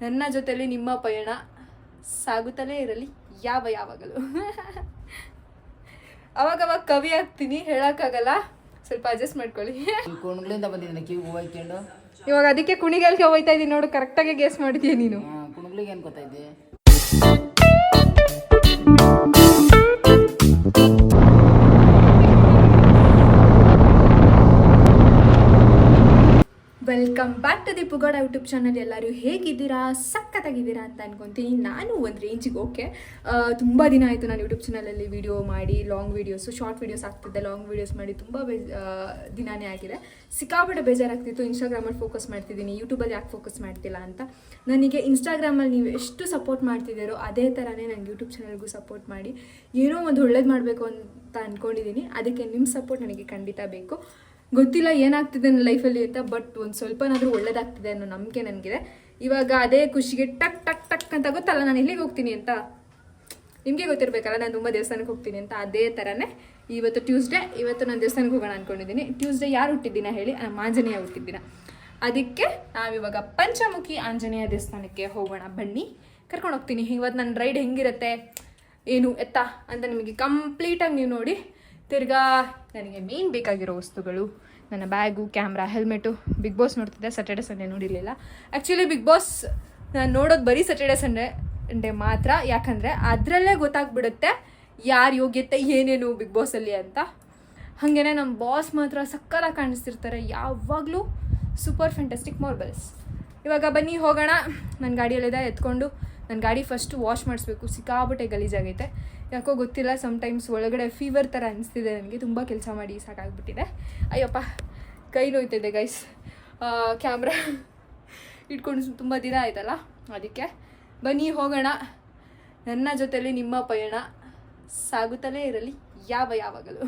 ನನ್ನ ಜೊತೆಯಲ್ಲಿ ನಿಮ್ಮ ಪಯಣ ಸಾಗುತ್ತಲೇ ಇರಲಿ ಯಾವ ಯಾವಾಗಲೂ. ಅವಾಗವಾಗ ಕವಿ ಆಗ್ತೀನಿ ಹೇಳೋಕ್ಕಾಗಲ್ಲ. ಸ್ವಲ್ಪ ಅಡ್ಜಸ್ಟ್ ಮಾಡ್ಕೊಳ್ಳಿ. ಕುಣಗ್ಲಿಂದ ಬಂದಿದ್ದೀನಿ ಕಿವಿ ಹೋಗ್ಕೊಂಡು ಇವಾಗ ಅದಕ್ಕೆ ಕುಣಿಗಲ್ಗೆ ಹೋಗ್ತಾ ಇದ್ದೀನಿ ನೋಡು ಕರೆಕ್ಟಾಗಿ ಗೇಸ್ ಮಾಡಿದ್ಯಾ ನೀನು? ಕುಣಗ್ಲಿಗೆ ಏನು ಗೊತ್ತಾಯ್ದೆ welcome back to the Pugada YouTube channel. ಎಲ್ಲರೂ ಹೇಗಿದ್ದೀರಾ? ಸಖತ್ತಾಗಿದ್ದೀರಾ ಅಂತ ಅನ್ಕೊತೀನಿ. ನಾನು ಒಂದು ರೇಂಜಿಗೆ ಓಕೆ ತುಂಬ ದಿನ ಆಯಿತು ನಾನು ಯೂಟ್ಯೂಬ್ ಚಾನಲಲ್ಲಿ ವೀಡಿಯೋ ಮಾಡಿ ಲಾಂಗ್ ವೀಡಿಯೋಸು ಶಾರ್ಟ್ ವೀಡಿಯೋಸ್ ಆಗ್ತಿದ್ದೆ ಲಾಂಗ್ ವೀಡಿಯೋಸ್ ಮಾಡಿ ತುಂಬ ದಿನಾನೇ ಆಗಿದೆ. ಸಿಕ್ಕಾಪಟ್ಟೆ ಬೇಜಾರಾಗ್ತಿತ್ತು. ಇನ್ಸ್ಟಾಗ್ರಾಮಲ್ಲಿ ಫೋಕಸ್ ಮಾಡ್ತಿದ್ದೀನಿ. ಯೂಟ್ಯೂಬಲ್ಲಿ ಯಾಕೆ ಫೋಕಸ್ ಮಾಡ್ತಿಲ್ಲ ಅಂತ. ನನಗೆ ಇನ್ಸ್ಟಾಗ್ರಾಮಲ್ಲಿ ನೀವು ಎಷ್ಟು ಸಪೋರ್ಟ್ ಮಾಡ್ತಿದ್ದೀರೋ ಅದೇ ಥರನೇ ನನಗೆ ಯೂಟ್ಯೂಬ್ ಚಾನಲ್ಗೂ ಸಪೋರ್ಟ್ ಮಾಡಿ. ಏನೋ ಒಂದು ಒಳ್ಳೇದು ಮಾಡಬೇಕು ಅಂತ ಅಂದ್ಕೊಂಡಿದ್ದೀನಿ ಅದಕ್ಕೆ ನಿಮ್ಮ ಸಪೋರ್ಟ್ ನನಗೆ ಖಂಡಿತ ಬೇಕು. ಗೊತ್ತಿಲ್ಲ ಏನಾಗ್ತಿದೆ ನನ್ನ ಲೈಫಲ್ಲಿ ಅಂತ ಬಟ್ ಒಂದು ಸ್ವಲ್ಪನಾದರೂ ಒಳ್ಳೇದಾಗ್ತಿದೆ ಅನ್ನೋ ನಂಬಿಕೆ ನನಗಿದೆ. ಇವಾಗ ಅದೇ ಖುಷಿಗೆ ಟಕ್ ಟಕ್ ಟಕ್ ಅಂತ ಗೊತ್ತಲ್ಲ, ನಾನು ಎಲ್ಲಿಗೆ ಹೋಗ್ತೀನಿ ಅಂತ? ನಿಮಗೆ ಗೊತ್ತಿರಬೇಕಲ್ಲ, ನಾನು ತುಂಬ ದೇವಸ್ಥಾನಕ್ಕೆ ಹೋಗ್ತೀನಿ ಅಂತ, ಅದೇ ಥರನೇ ಇವತ್ತು ಟ್ಯೂಸ್ಡೇ ಇವತ್ತು ನಾನು ದೇವಸ್ಥಾನಕ್ಕೆ ಹೋಗೋಣ ಅಂದ್ಕೊಂಡಿದ್ದೀನಿ ಟ್ಯೂಸ್ಡೇ ಯಾರು ಹುಟ್ಟಿದ್ದೀನ ಹೇಳಿ? ನಮ್ಮ ಆಂಜನೇಯ ಹುಟ್ಟಿದ್ದೀನ ಅದಕ್ಕೆ ನಾವಿವಾಗ ಪಂಚಮುಖಿ ಆಂಜನೇಯ ದೇವಸ್ಥಾನಕ್ಕೆ ಹೋಗೋಣ, ಬನ್ನಿ. ಕರ್ಕೊಂಡು ಹೋಗ್ತೀನಿ. ಇವತ್ತು ನನ್ನ ರೈಡ್ ಹೆಂಗಿರುತ್ತೆ? ಏನು ಎತ್ತ ಅಂತ ನಿಮಗೆ ಕಂಪ್ಲೀಟಾಗಿ ನೀವು ನೋಡಿ. ತಿರ್ಗಾ ನನಗೆ ಮೇನ್ ಬೇಕಾಗಿರೋ ವಸ್ತುಗಳು. ನನ್ನ bag camera helmet Bigg Boss ನೋಡ್ತಿದ್ದೆ ಸ್ಯಾಟರ್ಡೆ ಸಂಡೇ ನೋಡಿರಲಿಲ್ಲ. ಆ್ಯಕ್ಚುಲಿ ಬಿಗ್ ಬಾಸ್ ನಾನು ನೋಡೋದು ಬರೀ ಸಟರ್ಡೆ ಸಂಡೇ ಡೇ ಮಾತ್ರ. ಯಾಕಂದರೆ ಅದರಲ್ಲೇ ಗೊತ್ತಾಗ್ಬಿಡುತ್ತೆ ಯಾರು ಯೋಗ್ಯತೆ ಏನೇನು ಬಿಗ್ ಬಾಸಲ್ಲಿ ಅಂತ. ಹಾಗೇನೆ ನಮ್ಮ ಬಾಸ್ ಮಾತ್ರ ಸಕ್ಕತ್ತಾಗಿ ಕಾಣಿಸ್ತಿರ್ತಾರೆ. ಯಾವಾಗಲೂ ಸೂಪರ್ ಫ್ಯಾಂಟಾಸ್ಟಿಕ್ ಮಾರ್ಬಲ್ಸ್ ಇವಾಗ ಬನ್ನಿ, ಹೋಗೋಣ. ನನ್ನ ಗಾಡಿಯಲ್ಲಿದೆ, ಎತ್ಕೊಂಡು. ನನ್ನ ಗಾಡಿ ಫಸ್ಟು ವಾಶ್ ಮಾಡಿಸ್ಬೇಕು. ಸಿಕ್ಕಾಬಟ್ಟೆ ಗಲೀಜಾಗೈತೆ. ಯಾಕೋ ಗೊತ್ತಿಲ್ಲ ಸಮ್ಟೈಮ್ಸ್ ಒಳಗಡೆ ಫೀವರ್ ಥರ ಅನಿಸ್ತಿದೆ ನನಗೆ. ತುಂಬ ಕೆಲಸ ಮಾಡಿ ಸಾಕಾಗ್ಬಿಟ್ಟಿದೆ. ಅಯ್ಯಪ್ಪ, ಕೈ ನೋಯ್ತಿದೆ ಗೈಸ್ ಕ್ಯಾಮ್ರಾ ಇಟ್ಕೊಂಡು ತುಂಬ ದಿನ ಆಯ್ತಲ್ಲ? ಅದಕ್ಕೆ ಬನ್ನಿ, ಹೋಗೋಣ. ನನ್ನ ಜೊತೆಲಿ ನಿಮ್ಮ ಪಯಣ ಸಾಗುತ್ತಲೇ ಇರಲಿ, ಯಾವ ಯಾವಾಗಲೂ.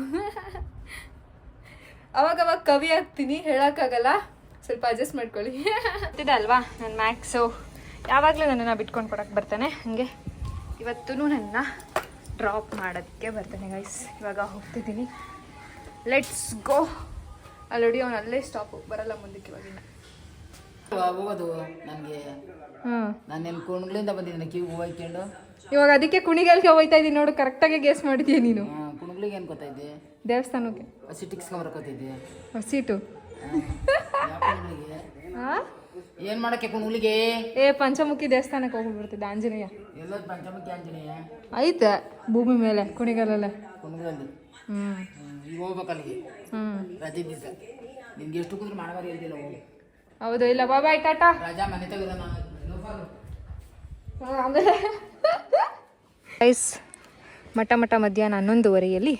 ಅವಾಗವಾಗ ಕವಿ ಆಗ್ತೀನಿ, ಹೇಳೋಕ್ಕಾಗಲ್ಲ. ಸ್ವಲ್ಪ ಅಡ್ಜಸ್ಟ್ ಮಾಡ್ಕೊಳ್ಳಿ. ಗೊತ್ತಿದೆ ಅಲ್ವಾ ನನ್ನ ಮ್ಯಾಕ್ಸು ಯಾವಾಗಲೂ ನನ್ನನ್ನು ಬಿಟ್ಕೊಂಡು ಕೊಡೋಕ್ಕೆ ಬರ್ತಾನೆ. ಹಾಗೆ ಇವತ್ತೂ ನನ್ನ. ಡ್ರಾಪ್ ಮಾಡೋದಕ್ಕೆ ಬರ್ತೇನೆ ಗೈಸ್ ಇವಾಗ ಹೋಗ್ತಿದ್ದೀನಿ. ಲೆಟ್ಸ್ ಗೋ ಆಲ್ರೆಡಿ ಅವ್ನು ಅಲ್ಲೇ ಸ್ಟಾಪ್ ಬರಲ್ಲ ಮುಂದಕ್ಕೆ ಇವಾಗಿನ ಹೋಗೋದು ನನಗೆ ನಾನು ನಾನೇನು ಕುಣಗ್ಲಿಂದ ಬಂದಿದ್ದೀನಿ ಕಿವಿ ಹೋಗ್ಕೊಂಡು ಇವಾಗ ಅದಕ್ಕೆ ಕುಣಿಗಲ್ಗೆ ಹೋಗ್ತಾ ಇದ್ದೀನಿ ನೋಡು ಕರೆಕ್ಟಾಗಿ ಗೇಸ್ ಮಾಡಿದ್ಯಾ ನೀನು. ಕುಣಗ್ಲಿಗೆ ಏನು ಗೊತ್ತಾಯ್ದೆ ದೇವಸ್ಥಾನಕ್ಕೆ. ಸಿಟಿಕ್ಸ್ಕೊಂಬರ್ಕೋತಿದ್ದೆ ಸೀಟು ಹಾಂ ಏನು ಮಾಡಕ್ಕೆ ಕುಣಿಗೆ ಏ ಪಂಚಮುಖಿ ದೇವಸ್ಥಾನಕ್ಕೆ ಹೋಗ್ಬಿಡ್ತಿದ್ದೆ ಆಂಜನೇಯ. ಎಲ್ಲ ಪಂಚಮುಖಿ ಆಂಜನೇಯ? ಐತೆ ಭೂಮಿ ಮೇಲೆ ಕುಣಿಗಲಲ್ಲ. ಕುಣಗ್ಲಲ್ಲಿ? ಹ್ಞೂ ಈಗ ಹೋಗ್ಬೇಕು ಅಲ್ಲಿಗೆ? ಹ್ಞೂ ರಜೆ ದಿವಸ. ನಿನ್ಗೆ ಎಷ್ಟು ಕುಂದ್ರೆ ಮಾಡಬಾರಿ ಇಲ್ದಿಲ್ಲ ಹೋಗು? ಹೌದು ಇಲ್ಲ ಬಾಯ್ ಟಾಟಾ. ರಜಾ ಮನೆ ತೆಗೆದ ನಾನು. ಆಮೇಲೆ. ಗೈಸ್ ಮಠ ಮಠ ಮಧ್ಯಾಹ್ನ ಹನ್ನೊಂದುವರೆಯಲ್ಲಿ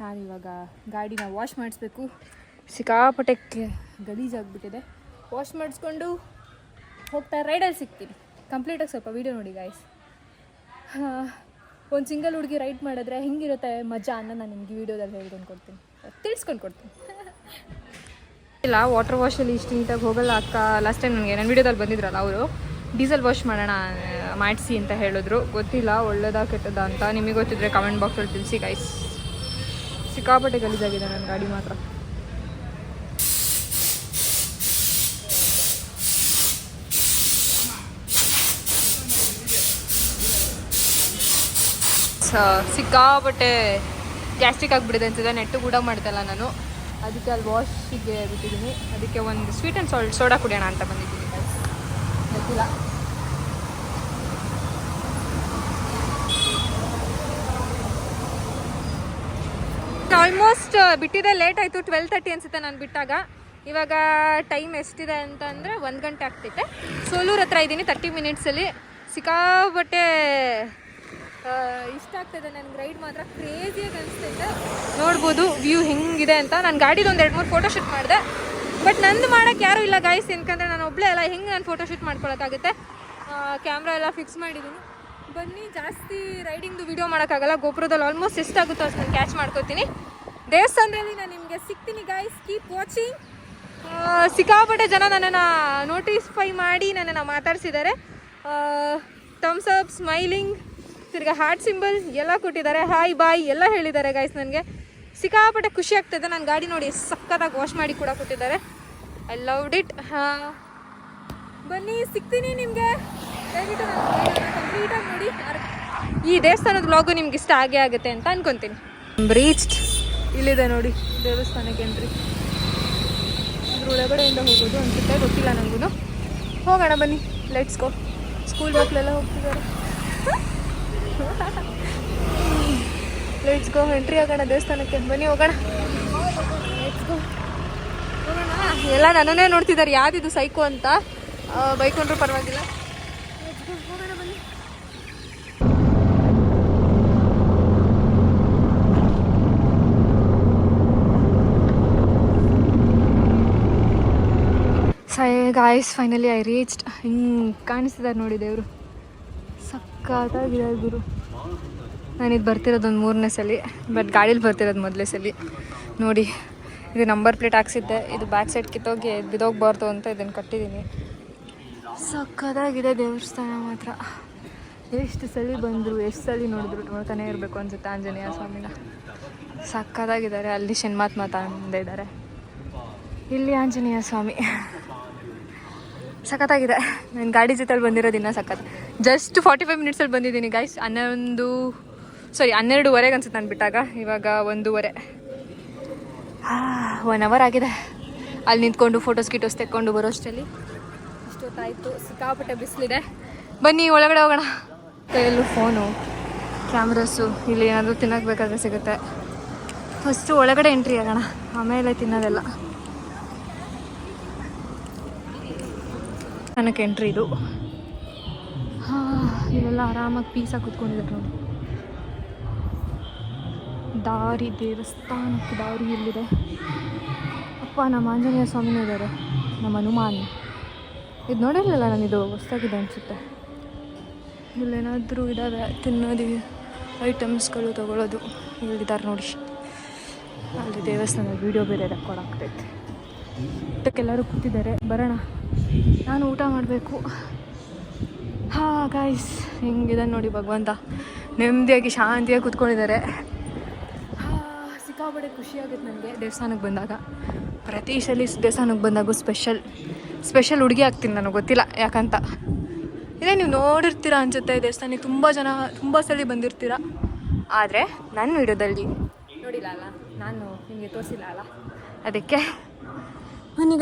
ನಾನು ಇವಾಗ ಗಾಡಿನ ವಾಶ್ ಮಾಡಿಸ್ಬೇಕು. ಸಿಕ್ಕಾಪಟ್ಟೆ ಗಲೀಜಾಗ್ಬಿಟ್ಟಿದೆ. ವಾಶ್ ಮಾಡಿಸ್ಕೊಂಡು ಹೋಗ್ತಾ ರೈಡಲ್ಲಿ ಸಿಗ್ತೀನಿ. ಕಂಪ್ಲೀಟಾಗಿ ಸ್ವಲ್ಪ ವೀಡಿಯೋ ನೋಡಿ ಗಾಯ್ಸ್ ಒಂದು ಸಿಂಗಲ್ ಹುಡುಗಿ ರೈಡ್ ಮಾಡಿದ್ರೆ ಹೆಂಗಿರುತ್ತೆ ಮಜಾ ಅನ್ನೋ ನಾನು ನಿಮಗೆ ವೀಡಿಯೋದಲ್ಲಿ ಹೇಳ್ಕೊಂಡು ಕೊಡ್ತೀನಿ. ತಿಳ್ಸ್ಕೊಂಡು ಕೊಡ್ತೀನಿ. ಇಲ್ಲ ವಾಟರ್ ವಾಶಲ್ಲಿ ಇಷ್ಟು ನೀಟಾಗಿ ಹೋಗಲ್ಲ ಅಕ್ಕ. ಲಾಸ್ಟ್ ಟೈಮ್ ನನಗೆ ನನ್ನ ವೀಡಿಯೋದಲ್ಲಿ ಬಂದಿದ್ರಲ್ಲ ಅವರು ಡೀಸೆಲ್ ವಾಶ್ ಮಾಡೋಣ ಮಾಡಿಸಿ ಅಂತ ಹೇಳಿದ್ರು. ಗೊತ್ತಿಲ್ಲ, ಒಳ್ಳೇದಾ, ಕೆಟ್ಟದ ಅಂತ. ನಿಮಗೆ ಗೊತ್ತಿದ್ರೆ ಕಮೆಂಟ್ ಬಾಕ್ಸಲ್ಲಿ ತಿಳಿಸಿ ಗೈಸ್ ಸಿಕ್ಕಾಪಟ್ಟೆ ಗಲೀಜಾಗಿದೆ ನನ್ನ ಗಾಡಿ ಮಾತ್ರ. ಸಿಕ್ಕಾಪಟ್ಟೆ ಗ್ಯಾಸ್ಟ್ರಿಕ್ ಆಗಿಬಿಡಿದೆ ಅನ್ಸಿದೆ ನೆಟ್ಟು ಕೂಡ ಮಾಡ್ತಲ್ಲ ನಾನು. ಅದಕ್ಕೆ ಅಲ್ಲಿ ವಾಶಿಗೆ ಬಿಟ್ಟಿದ್ದೀನಿ. ಅದಕ್ಕೆ ಒಂದು ಸ್ವೀಟ್ ಆ್ಯಂಡ್ ಸಾಲ್ಟ್ ಸೋಡಾ ಕುಡಿಯೋಣ ಅಂತ ಬಂದಿದ್ದೀನಿ. ಗೊತ್ತಿಲ್ಲ. ಆಲ್ಮೋಸ್ಟ್ ಬಿಟ್ಟಿದೆ. ಲೇಟ್ ಆಯಿತು. ಟ್ವೆಲ್ ತರ್ಟಿ ಅನಿಸುತ್ತೆ ನಾನು ಬಿಟ್ಟಾಗ. ಇವಾಗ ಟೈಮ್ ಎಷ್ಟಿದೆ ಅಂತಂದರೆ ಒಂದು ಗಂಟೆ ಆಗ್ತೈತೆ. ಸೋಲೂರ್ ಹತ್ರ ಇದ್ದೀನಿ ತರ್ಟಿ ಮಿನಿಟ್ಸಲ್ಲಿ ಸಿಕ್ಕಾಬಟ್ಟೆ ಇಷ್ಟ ಆಗ್ತದೆ ನನಗೆ ರೈಡ್ ಮಾತ್ರ. ಕ್ರೇಜಿಯಾಗಿ ಅನಿಸ್ತೈತೆ ನೋಡ್ಬೋದು ವ್ಯೂ ಹೆಂಗಿದೆ ಅಂತ. ನಾನು ಗಾಡಿದು ಒಂದು ಎರಡು ಮೂರು ಫೋಟೋ ಶೂಟ್ ಮಾಡಿದೆ. ಬಟ್ ನಂದು ಮಾಡೋಕ್ಕೆ ಯಾರೂ ಇಲ್ಲ ಗಾಯ್ಸ್ ಏನಕ್ಕಂದ್ರೆ ನಾನು ಒಬ್ಬಳೇ ಅಲ್ಲ. ಹೆಂಗೆ ನಾನು ಫೋಟೋ ಶೂಟ್ ಮಾಡ್ಕೊಳಕ್ಕಾಗುತ್ತೆ? ಕ್ಯಾಮ್ರಾ ಎಲ್ಲ ಫಿಕ್ಸ್ ಮಾಡಿದ್ದೀನಿ ಬನ್ನಿ, ಜಾಸ್ತಿ ರೈಡಿಂಗ್ದು ವೀಡಿಯೋ ಮಾಡೋಕ್ಕಾಗಲ್ಲ. ಗೋಪುರದಲ್ಲಿ ಆಲ್ಮೋಸ್ಟ್ ಎಷ್ಟಾಗುತ್ತೋ ಅಷ್ಟು ನಾನು ಕ್ಯಾಚ್ ಮಾಡ್ಕೋತೀನಿ. ದೇವಸ್ಥಾನದಲ್ಲಿ ನಾನು ನಿಮಗೆ ಸಿಗ್ತೀನಿ ಗಾಯ್ಸ್ ಕೀಪ್ ವಾಚಿಂಗ್ ಸಿಕ್ಕಾಪಟ್ಟೆ ಜನ ನನ್ನನ್ನು ನೋಟಿಸ್ಫೈ ಮಾಡಿ ನನ್ನನ್ನು ಮಾತಾಡ್ಸಿದ್ದಾರೆ. ಥಮ್ಸ್ ಅಪ್ ಸ್ಮೈಲಿಂಗ್ ತಿರ್ಗಾ ಹಾರ್ಟ್ ಸಿಂಬಲ್ ಎಲ್ಲ ಕೊಟ್ಟಿದ್ದಾರೆ. ಹಾಯ್ ಬಾಯ್ ಎಲ್ಲ ಹೇಳಿದ್ದಾರೆ ಗಾಯ್ಸ್ ನನಗೆ. ಸಿಕ್ಕಾಪಟ್ಟೆ ಖುಷಿ ಆಗ್ತಿದೆ. ನನ್ನ ಗಾಡಿ ನೋಡಿ ಸಕ್ಕತ್ತಾಗಿ ವಾಶ್ ಮಾಡಿ ಕೂಡ ಕೊಟ್ಟಿದ್ದಾರೆ. ಐ ಲವ್ಡ್ ಇಟ್ ಬನ್ನಿ ಸಿಗ್ತೀನಿ ನಿಮಗೆ. ದಯವಿಟ್ಟು ಕಂಪ್ಲೀಟಾಗಿ ನೋಡಿ. ಈ ದೇವಸ್ಥಾನದ ಬ್ಲಾಗು ನಿಮ್ಗೆ ಇಷ್ಟ ಆಗೇ ಆಗುತ್ತೆ ಅಂತ ಅನ್ಕೊಂತೀನಿ. ರೀಚ್ಡ್ ಇಲ್ಲಿದೆ ನೋಡಿ ದೇವಸ್ಥಾನಕ್ಕೆ ಎಂಟ್ರಿ ಅದ್ರ ಒಳಗಡೆಯಿಂದ ಹೋಗೋದು ಅನ್ಸುತ್ತೆ ಗೊತ್ತಿಲ್ಲ ನನಗೂ ಹೋಗೋಣ ಬನ್ನಿ ಲೆಟ್ಸ್ ಗೋ ಸ್ಕೂಲ್ ಮಕ್ಕಳೆಲ್ಲ ಹೋಗ್ತಿದ್ದಾರೆ. ಲೆಟ್ಸ್ ಗೋ ಎಂಟ್ರಿ ಆಗೋಣ ದೇವಸ್ಥಾನಕ್ಕೆ ಬನ್ನಿ, ಹೋಗೋಣ. ಎಲ್ಲ ನನ್ನನ್ನೇ ನೋಡ್ತಿದ್ದಾರೆ, ಯಾವ್ದಿದು ಸೈಕೋ ಅಂತ. ಬೈಕೊಂಡ್ರು ಪರವಾಗಿಲ್ಲ. ಸೈ ಗಾಯ್ಸ್ ಫೈನಲಿ ಐ ರೀಚ್ಡ್ ಹಿಂಗೆ ಕಾಣಿಸ್ತಿದ್ದಾರೆ ನೋಡಿ ದೇವರು. ಸಕ್ಕತ್ತಾಗಿದೆ ಗುರು. ನಾನಿದು ಬರ್ತಿರೋದು ಒಂದು ಮೂರನೇ ಸಲ ಬಟ್ ಗಾಡೀಲಿ ಬರ್ತಿರೋದು ಮೊದಲೇ ಸಲ. ನೋಡಿ, ಇದು ನಂಬರ್ ಪ್ಲೇಟ್ ಹಾಕ್ಸಿದ್ದೆ, ಇದು ಬ್ಯಾಕ್ ಸೈಡ್ ಕಿತ್ತೋಗಿ ಬಿದೋಗ್ಬಾರ್ದು ಅಂತ ಇದನ್ನು ಕಟ್ಟಿದ್ದೀನಿ ಸಕ್ಕತ್ತಾಗಿದೆ ದೇವಸ್ಥಾನ ಮಾತ್ರ. ಎಷ್ಟು ಸಲ ಬಂದರು, ಎಷ್ಟು ಸಲ ನೋಡಿದ್ರು ನೋಡ್ತಾನೆ ಇರಬೇಕು ಅನ್ಸುತ್ತೆ ಆಂಜನೇಯ ಸ್ವಾಮಿನ. ಸಕ್ಕತ್ತಾಗಿದ್ದಾರೆ, ಅಲ್ಲಿ ಶನ್ಮಾತ್ಮ ತಂದಿದ್ದಾರೆ. ಇಲ್ಲಿ ಆಂಜನೇಯ ಸ್ವಾಮಿ. ಸಖತ್ತಾಗಿದೆ. ನಾನು ಗಾಡಿ ಜೊತೆಲಿ ಬಂದಿರೋದು ಇನ್ನೂ ಸಖತ್. ಜಸ್ಟ್ ಫಾರ್ಟಿ ಫೈವ್ ಮಿನಿಟ್ಸಲ್ಲಿ ಬಂದಿದ್ದೀನಿ ಗೈಸ್ ಹನ್ನೊಂದು ಸಾರಿ ಹನ್ನೆರಡುವರೆಗೆ ಅನ್ಸುತ್ತೆ ನಾನು ಬಿಟ್ಟಾಗ. ಇವಾಗ ಒಂದೂವರೆ. ಒನ್ ಅವರ್ ಆಗಿದೆ. ಅಲ್ಲಿ ನಿಂತ್ಕೊಂಡು ಫೋಟೋಸ್ ಗಿಟೋಸ್ ತೆಕ್ಕೊಂಡು ಬರೋಷ್ಟರಲ್ಲಿ ಇಷ್ಟೊತ್ತಾಯಿತು ಸಿಕ್ಕಾಪಟ್ಟೆ ಬಿಸಿಲಿದೆ. ಬನ್ನಿ, ಒಳಗಡೆ ಹೋಗೋಣ. ಕೈಯಲ್ಲೂ ಫೋನು ಕ್ಯಾಮ್ರಾಸು ಇಲ್ಲಿ ಏನಾದರೂ ತಿನ್ನಕ್ಕೆ ಬೇಕಾದ್ರೆ ಸಿಗುತ್ತೆ. ಫಸ್ಟು ಒಳಗಡೆ ಎಂಟ್ರಿ ಆಗೋಣ. ಆಮೇಲೆ ತಿನ್ನೋದೆಲ್ಲ. ನನಗೆ ಎಂಟ್ರಿ ಇದು. ಹಾಂ, ಇಲ್ಲೆಲ್ಲ ಆರಾಮಾಗಿ ಪೀಸಾಗಿ ಕುತ್ಕೊಂಡಿದ್ರು ನೋಡಿ. ದಾರಿ, ದೇವಸ್ಥಾನಕ್ಕೆ ದಾರಿ ಇಲ್ಲಿದೆ ಅಪ್ಪ, ನಮ್ಮ ಆಂಜನೇಯ ಸ್ವಾಮಿನೂ ಇದ್ದಾರೆ. ನಮ್ಮ ಹನುಮಾನ್. ಇದು ನೋಡಿರಲಿಲ್ಲ ಇದು ಹೊಸ್ದಾಗಿದೆ ಅನಿಸುತ್ತೆ. ಇಲ್ಲೇನಾದರೂ ಇದ್ದಾವೆ ತಿನ್ನೋದು ಐಟಮ್ಸ್ಗಳು ತಗೊಳ್ಳೋದು ಇಲ್ಲಿದ್ದಾರೆ ನೋಡಿ. ಅಲ್ಲಿ ದೇವಸ್ಥಾನದ ವೀಡಿಯೋ ಬೇರೆ ರೆಕಾರ್ಡ್ ಆಗ್ತೈತೆ. ಊಟಕ್ಕೆಲ್ಲರೂ ಕೂತಿದ್ದಾರೆ. ಬರೋಣ. ನಾನು ಊಟ ಮಾಡಬೇಕು. ಹಾ ಗಾಯ್ಸ್ ಹಿಂಗಿದೆ ನೋಡಿ ಭಗವಂತ. ನೆಮ್ಮದಿಯಾಗಿ, ಶಾಂತಿಯಾಗಿ ಕೂತ್ಕೊಂಡಿದ್ದಾರೆ. ಸಿಕ್ಕಾಪಡೆ ಸಿಕ್ಕಾಪಟ್ಟೆ ಖುಷಿ ಆಗುತ್ತೆ ನನಗೆ ದೇವಸ್ಥಾನಕ್ಕೆ ಬಂದಾಗ. ಪ್ರತಿ ಸಲ ದೇವಸ್ಥಾನಕ್ಕೆ ಬಂದಾಗೂ ಸ್ಪೆಷಲ್ ಸ್ಪೆಷಲ್ ಹುಡುಗಿ ಆಗ್ತೀನಿ ನನಗೆ ಗೊತ್ತಿಲ್ಲ ಯಾಕಂತ. ಇದೇ ನೀವು ನೋಡಿರ್ತೀರ ಅನ್ಸುತ್ತೆ, ದೇವಸ್ಥಾನಕ್ಕೆ ತುಂಬ ಜನ, ತುಂಬ ಸಲ ಬಂದಿರ್ತೀರ. ಆದರೆ ನನ್ನ ವಿಡಿಯೋದಲ್ಲಿ ನೋಡಿಲ್ಲ ಅಲ್ಲ, ನಾನು ನಿಮಗೆ ತೋರಿಸಿಲ್ಲ ಅಲ್ಲ. ಅದಕ್ಕೆ.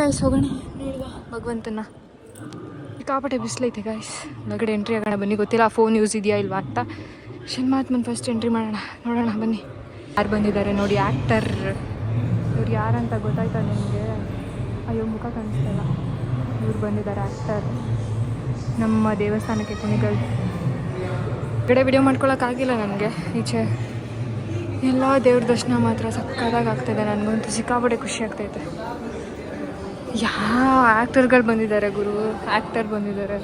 ಗಾಯ್ಸ್ ಹೋಗೋಣ. ನೋಡುವ ಭಗವಂತನ. ಸಿಕ್ಕಾಪಟ್ಟೆ ಬಿಸಿಲೈತೆ ಗಾಯ್ಸ್ ಒಳಗಡೆ ಎಂಟ್ರಿ ಆಗೋಣ ಬನ್ನಿ. ಗೊತ್ತಿಲ್ಲ ಫೋನ್ ಯೂಸ್ ಇದೆಯಾ ಇಲ್ವಾ ಅಂತ. ಶನ್ಮಾತ್ಮನ್ ಫಸ್ಟ್ ಎಂಟ್ರಿ ಮಾಡೋಣ. ನೋಡೋಣ, ಬನ್ನಿ. ಯಾರು ಬಂದಿದ್ದಾರೆ ನೋಡಿ ಆ್ಯಕ್ಟರ್ ಇವ್ರು ಯಾರಂತ ಗೊತ್ತಾಯ್ತಾ ನಿಮಗೆ? ಅಯ್ಯೋ, ಮುಖ ಕಾಣಿಸ್ತಲ್ಲ ಇವ್ರು ಬಂದಿದ್ದಾರೆ ಆ್ಯಕ್ಟರ್ ನಮ್ಮ ದೇವಸ್ಥಾನಕ್ಕೆ ಕುಣಿಗಳು ಕಡೆ ವಿಡಿಯೋ ಮಾಡ್ಕೊಳಕ್ಕಾಗಿಲ್ಲ ನನಗೆ, ಈಚೆ. ಎಲ್ಲ ದೇವ್ರ ದರ್ಶನ ಮಾತ್ರ ಸಕ್ಕತ್ತಾಗಿ ಆಗ್ತಾಯಿದೆ ನನಗಂತೂ. ಸಿಕ್ಕಾಪಟ್ಟೆ ಖುಷಿ ಆಗ್ತೈತೆ ಯಾವ ಆ್ಯಕ್ಟರ್ಗಳು ಬಂದಿದ್ದಾರೆ ಗುರು? ಆ್ಯಕ್ಟರ್ ಬಂದಿದ್ದಾರೆ.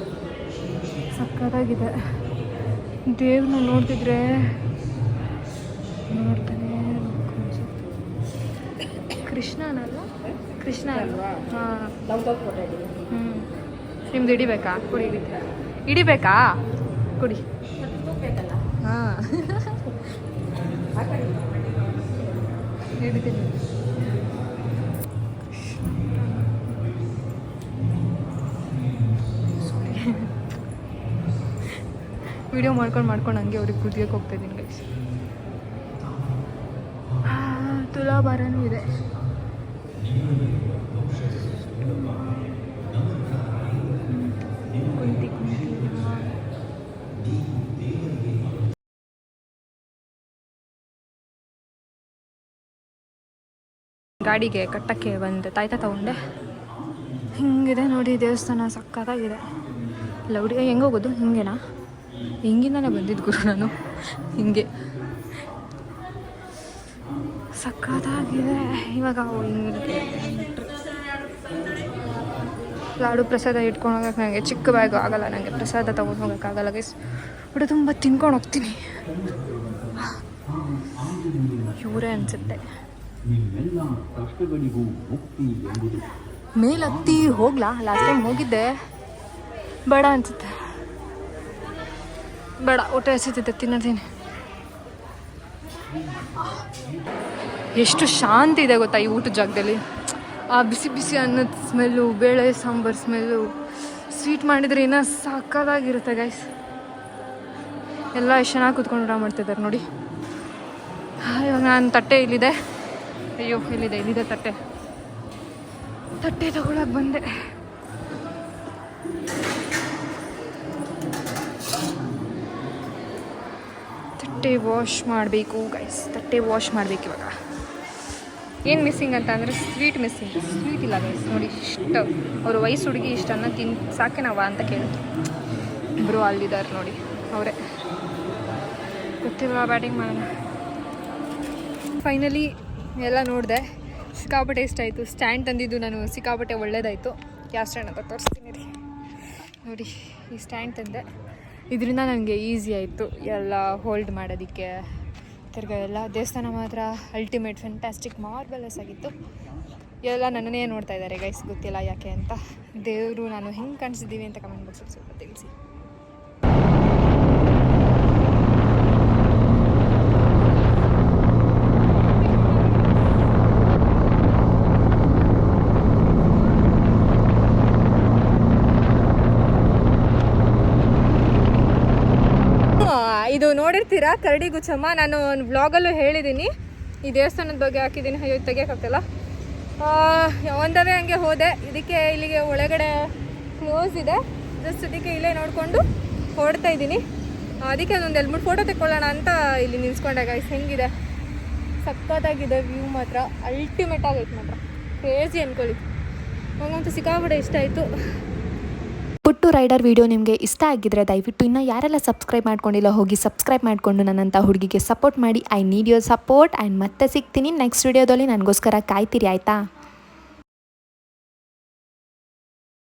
ಸಕ್ಕತ್ತಾಗಿದೆ. ದೇವ್ರನ್ನ ನೋಡ್ತಿದ್ರೆ ನೋಡ್ತಾನೆ. ಕೃಷ್ಣನಲ್ಲ? ಕೃಷ್ಣ ಅಲ್ವಾ ಹಾಂ. ಹ್ಞೂ ನಿಮ್ದು ಹಿಡಿಬೇಕಾ? ಕುಡಿ ಹಿಡಿ ಹಿಡಿಬೇಕಾ? ಕುಡಿ. ಹಾಂ. ಹಿಡಿತೀನಿ. ವಿಡಿಯೋ ಮಾಡ್ಕೊಂಡು ಮಾಡ್ಕೊಂಡು ಹಂಗೆ ಅವ್ರಿಗೆ ಕುದಿಯೋಕೆ ಹೋಗ್ತಾ ಇದ್ದೀನಿ ಗೈಸ್ ತುಲಾಭಾರನೂ ಇದೆ. ಗಾಡಿಗೆ ಕಟ್ಟಕ್ಕೆ ಒಂದು ತಾಯ್ತ ತಗೊಂಡೆ. ಹಿಂಗಿದೆ ನೋಡಿ, ದೇವಸ್ಥಾನ ಸಕ್ಕತ್ತಾಗಿದೆ. ಹುಡುಗ ಹೆಂಗೆ ಹೋಗೋದು? ಹಿಂಗೆನಾ? ಹಿಂಗಿಂದಾನೆ ಬಂದಿದ್ದು ಗುರು ನಾನು. ಹಿಂಗೆ. ಸಕ್ಕತ್ತಾಗಿದೆ ಇವಾಗ ಹಿಂಗೆ ಲಾಡು ಪ್ರಸಾದ ಇಟ್ಕೊಂಡು ಹೋಗಕ್ಕೆ ನನಗೆ ಚಿಕ್ಕ ಬ್ಯಾಗು ಆಗಲ್ಲ ನನಗೆ ಪ್ರಸಾದ ತೊಗೊಂಡು ಹೋಗೋಕ್ಕಾಗಲ್ಲ ಗೈಸ್ ಬಟ್ ತುಂಬ ತಿನ್ಕೊಂಡು ಹೋಗ್ತೀನಿ. ಇವರೇ ಅನಿಸುತ್ತೆ. ಮೇಲತ್ತಿ ಹೋಗ್ಲಾ? ಲಾಸ್ಟ್ ಟೈಮ್ ಹೋಗಿದ್ದೆ. ಬೇಡ ಅನ್ಸುತ್ತೆ. ಬೇಡ, ಊಟ ಹಸಿತೈತೆ ತಿನ್ನೋದೀನಿ ಎಷ್ಟು ಶಾಂತಿ ಇದೆ ಗೊತ್ತಾ ಈ ಊಟದ ಜಾಗದಲ್ಲಿ. ಆ ಬಿಸಿ ಬಿಸಿ ಅನ್ನದ ಸ್ಮೆಲ್ಲು ಬೇಳೆ ಸಾಂಬಾರು ಸ್ಮೆಲ್ಲು ಸ್ವೀಟ್ ಮಾಡಿದರೆ ಇನ್ನೂ ಸಕ್ಕದಾಗಿರುತ್ತೆ ಗೈಸ್ ಎಲ್ಲ ಎಷ್ಟು ಚೆನ್ನಾಗಿ ಕೂತ್ಕೊಂಡು ಊಟ ಮಾಡ್ತಿದ್ದಾರೆ ನೋಡಿ. ಇವಾಗ ನಾನು ತಟ್ಟೆ ಇಲ್ಲಿದೆ. ಅಯ್ಯೋ, ಇಲ್ಲಿದೆ ಇಲ್ಲಿದೆ ತಟ್ಟೆ. ತಟ್ಟೆ ತಗೊಳಕ್ಕೆ ಬಂದೆ. ತಟ್ಟೆ ವಾಶ್ ಮಾಡಬೇಕು ಗೈಸ್ ತಟ್ಟೆ ವಾಶ್ ಮಾಡಬೇಕು ಇವಾಗ. ಏನು ಮಿಸ್ಸಿಂಗ್ ಅಂತ ಅಂದರೆ ಸ್ವೀಟ್ ಮಿಸ್ಸಿಂಗ್ ಸ್ವೀಟ್ ಇಲ್ಲ ಗೈಸ್ ನೋಡಿ, ಇಷ್ಟು ಅವರು ವಯಸ್ಸು ಹುಡುಗಿ ಇಷ್ಟನ್ನು ತಿನ್ ಸಾಕೆ ನಾವ ಅಂತ ಕೇಳಿದ್ರು ಇಬ್ಬರು ಅಲ್ಲಿದ್ದಾರೆ ನೋಡಿ, ಅವರೇ. ಗೊತ್ತಿಲ್ಲ ಬ್ಯಾಟಿಂಗ್ ಮಾಡೋಣ ಫೈನಲಿ ಎಲ್ಲ ನೋಡಿದೆ. ಸಿಕ್ಕಾಪಟ್ಟೆ ಇಷ್ಟ ಆಯಿತು. ಸ್ಟ್ಯಾಂಡ್ ತಂದಿದ್ದು ನಾನು ಸಿಕ್ಕಾಪಟ್ಟೆ ಒಳ್ಳೇದಾಯಿತು. ಯಾವ ಸ್ಟ್ಯಾಂಡ್ ಅಂತ ತೋರಿಸ್ತೀನಿ ನೋಡಿ, ಈ ಸ್ಟ್ಯಾಂಡ್ ತಂದೆ. ಇದರಿಂದ ನನಗೆ ಈಸಿ ಆಯಿತು. ಎಲ್ಲ ಹೋಲ್ಡ್ ಮಾಡೋದಕ್ಕೆ. ತಿರ್ಗ ಎಲ್ಲ ದೇವಸ್ಥಾನ ಮಾತ್ರ ಅಲ್ಟಿಮೇಟ್ ಫ್ಯಾಂಟಾಸ್ಟಿಕ್ ಮಾರ್ಬಲಸ್ ಆಗಿತ್ತು. ಎಲ್ಲ ನನ್ನನ್ನೇ ನೋಡ್ತಾ ಇದ್ದಾರೆ ಗೈಸ್ ಗೊತ್ತಿಲ್ಲ ಯಾಕೆ ಅಂತ. ದೇವರು, ನಾನು ಹೆಂಗೆ ಕಾಣಿಸಿದ್ದೀವಿ ಅಂತ ಕಮೆಂಟ್ ಬಾಕ್ಸಲ್ಲಿ ಸ್ವಲ್ಪ ತಿಳಿಸಿ ಇದು ನೋಡಿರ್ತೀರಾ? ಕರಡಿ ಗುಚ್ಚಮ್ಮ, ನಾನು ಒಂದು ಬ್ಲಾಗಲ್ಲೂ ಹೇಳಿದ್ದೀನಿ ಈ ದೇವಸ್ಥಾನದ ಬಗ್ಗೆ ಹಾಕಿದ್ದೀನಿ ಅಯ್ಯೋ ತೆಗಿಯೋಕ್ಕಾಗ್ತಲ್ಲ ಒಂದವೇ ಹಂಗೆ ಹೋದೆ. ಇದಕ್ಕೆ ಇಲ್ಲಿಗೆ ಒಳಗಡೆ ಕ್ಲೋಸ್ ಇದೆ. ಜಸ್ಟ್ ಇದಕ್ಕೆ ಇಲ್ಲೇ ನೋಡಿಕೊಂಡು ಹೊಡ್ತಾ ಇದ್ದೀನಿ. ಅದಕ್ಕೆ ಅದೊಂದು ಎರಡು ಮೂರು ಫೋಟೋ ತೆಕ್ಕೊಳ್ಳೋಣ ಅಂತ ಇಲ್ಲಿ ನಿಲ್ಸ್ಕೊಂಡಾಗ ಇದು ಹೆಂಗಿದೆ? ಸಖತ್ತಾಗಿದೆ ವ್ಯೂ ಮಾತ್ರ. ಅಲ್ಟಿಮೇಟ್ ಆಗೈತೆ ಮಾತ್ರ. ಕ್ರೇಜಿ ಅನ್ಕೊಳ್ಳಿ. ಹಂಗಂತೂ ಸಿಕ್ಕಾಪಡೆ ಇಷ್ಟ ಆಯಿತು. ಪುಟ್ಟು ರೈಡರ್ ವಿಡಿಯೋ ನಿಮಗೆ ಇಷ್ಟ ಆಗಿದ್ರೆ ದಯವಿಟ್ಟು ಇನ್ನೂ ಯಾರೆಲ್ಲ ಸಬ್ಸ್ಕ್ರೈಬ್ ಮಾಡ್ಕೊಂಡಿಲ್ಲ, ಹೋಗಿ ಸಬ್ಸ್ಕ್ರೈಬ್ ಮಾಡಿಕೊಂಡು ನನ್ನಂಥ ಹುಡುಗಿಗೆ ಸಪೋರ್ಟ್ ಮಾಡಿ. I need your support and ಮತ್ತೆ ಸಿಗ್ತೀನಿ ನೆಕ್ಸ್ಟ್ ವಿಡಿಯೋದಲ್ಲಿ ನನಗೋಸ್ಕರ ಕಾಯ್ತೀರಿ, ಆಯಿತಾ?